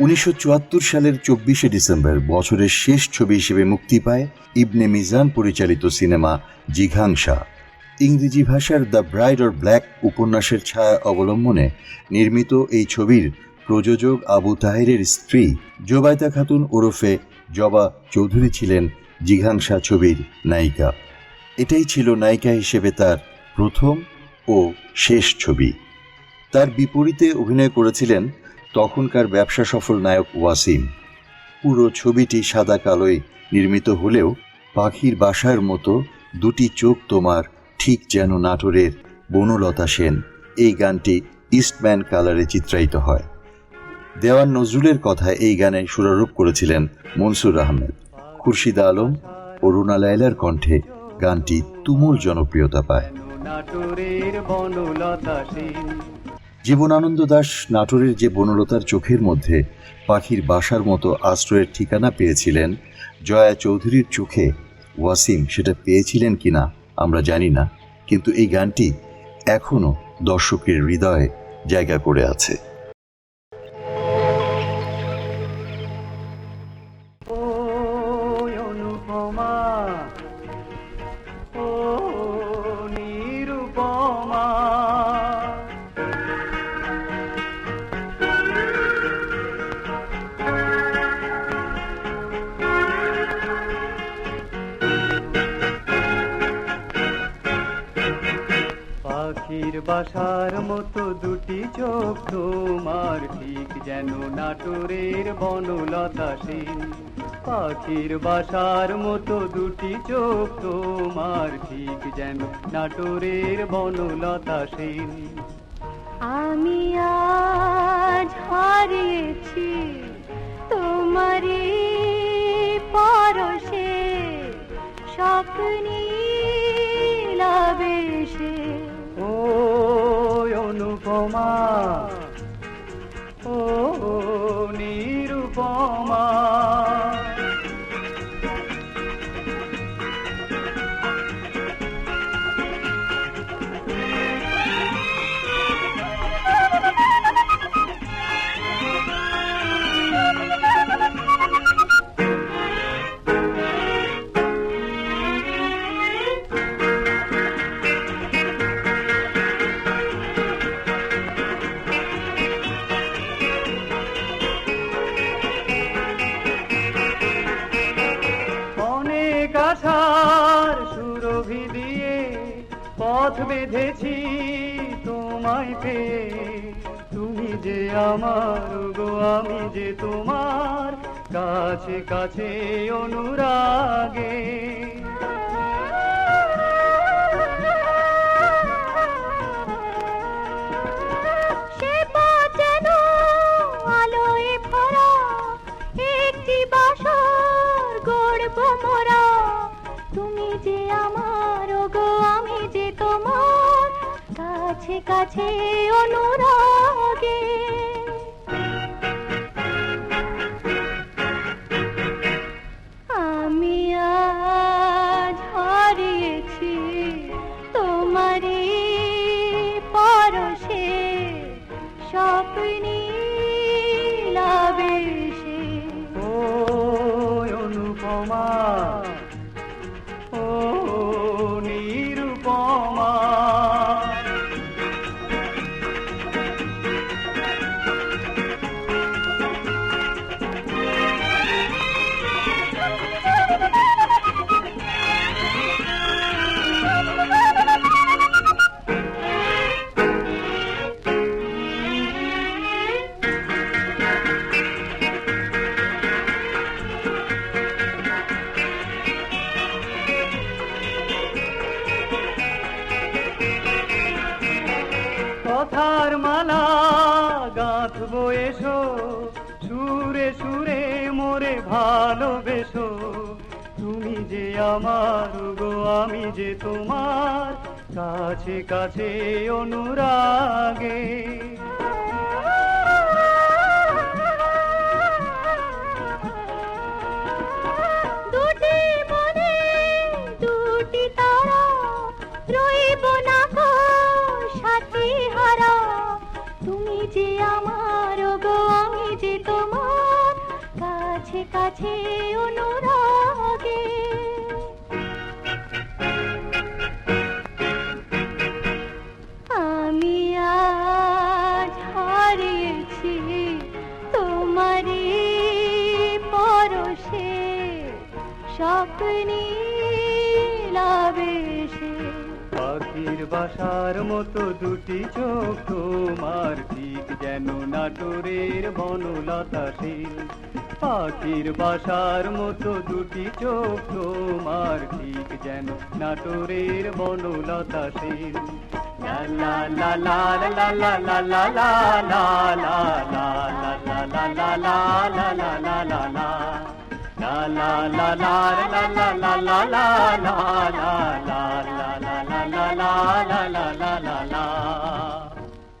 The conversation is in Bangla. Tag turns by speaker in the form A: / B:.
A: উনিশশো চুয়াত্তর সালের চব্বিশে ডিসেম্বর বছরের শেষ ছবি হিসেবে মুক্তি পায় ইবনে মিজান পরিচালিত সিনেমা জিঘাংসা ইংরেজি ভাষার দ্য ব্রাইড অর ব্ল্যাক উপন্যাসের ছায়া অবলম্বনে নির্মিত এই ছবির প্রযোজক আবু তাহেরের স্ত্রী জোবায়দা খাতুন ওরফে জবা চৌধুরী ছিলেন জিঘাংসা ছবির নায়িকা। এটাই ছিল নায়িকা হিসেবে তার প্রথম ও শেষ ছবি। তার বিপরীতে অভিনয় করেছিলেন তখনকার ব্যবসা সফল নায়ক ওয়াসিম। পুরো ছবিটি সাদা কালোয় নির্মিত হলেও পাখির বাসার মতো দুটি চোখ তোমার ঠিক যেন নাটোরের বনলতা সেন। এই গানটি ইস্টম্যান কালারে চিত্রায়িত হয়। দেওয়ান নজরুলের কথা এই গানে সুরারোপ করেছিলেন মনসুর আহমেদ। খুরশিদা আলম ও রুনা লায়লার কণ্ঠে গানটি তুমুল জনপ্রিয়তা পায়।
B: নাটোরের বনলতা সেন।
A: জীবনানন্দ দাস নাটোরের যে বনলতার চোখের মধ্যে পাখির বাসার মতো আশ্রয়ের ঠিকানা পেয়েছিলেন, জয়া চৌধুরীর চোখে ওয়াসিম সেটা পেয়েছিলেন কিনা আমরা জানি না, কিন্তু এই গানটি এখনও দর্শকের হৃদয়ে জায়গা করে আছে।
B: পাখির বাসার মতো দুটি চোখ, তোমার ঠিক যেন নাটোরের বনলতা সেন। পাখির বাসার মতো দুটি চোখ, তোমার ঠিক যেন নাটোরের বনলতা সেন।
C: আমি আজ হারিয়েছি তোমারই পরশে, স্বপ্নী
B: অনুপমা ও নিরুপমা। পথ বেঁধেছি তোমায় পেয়ে। তুমি যে আমার গো আমি যে তোমার কাছে কাছে অনুরাগে।
C: তুমি যে আমার কাছে কাছে অনুরাগে
B: আমার গো, আমি যে তোমার কাছে কাছে অনুরাগে।
C: যে আমার গো, আমি যে তোমার কাছে কাছে অনুরাগে।
B: পাখির বাসার মতো দুটি চোখ তোমার ঠিক যেন নাটোরের বনলতা শীল পাখির বাসার মতো দুটি চোখ তোমার ঠিক যেন নাটোরের বনলতা শীল লা লা লা লা লা লা লা লা লা লা লা লা লা লা লা লা লা লা la la la la la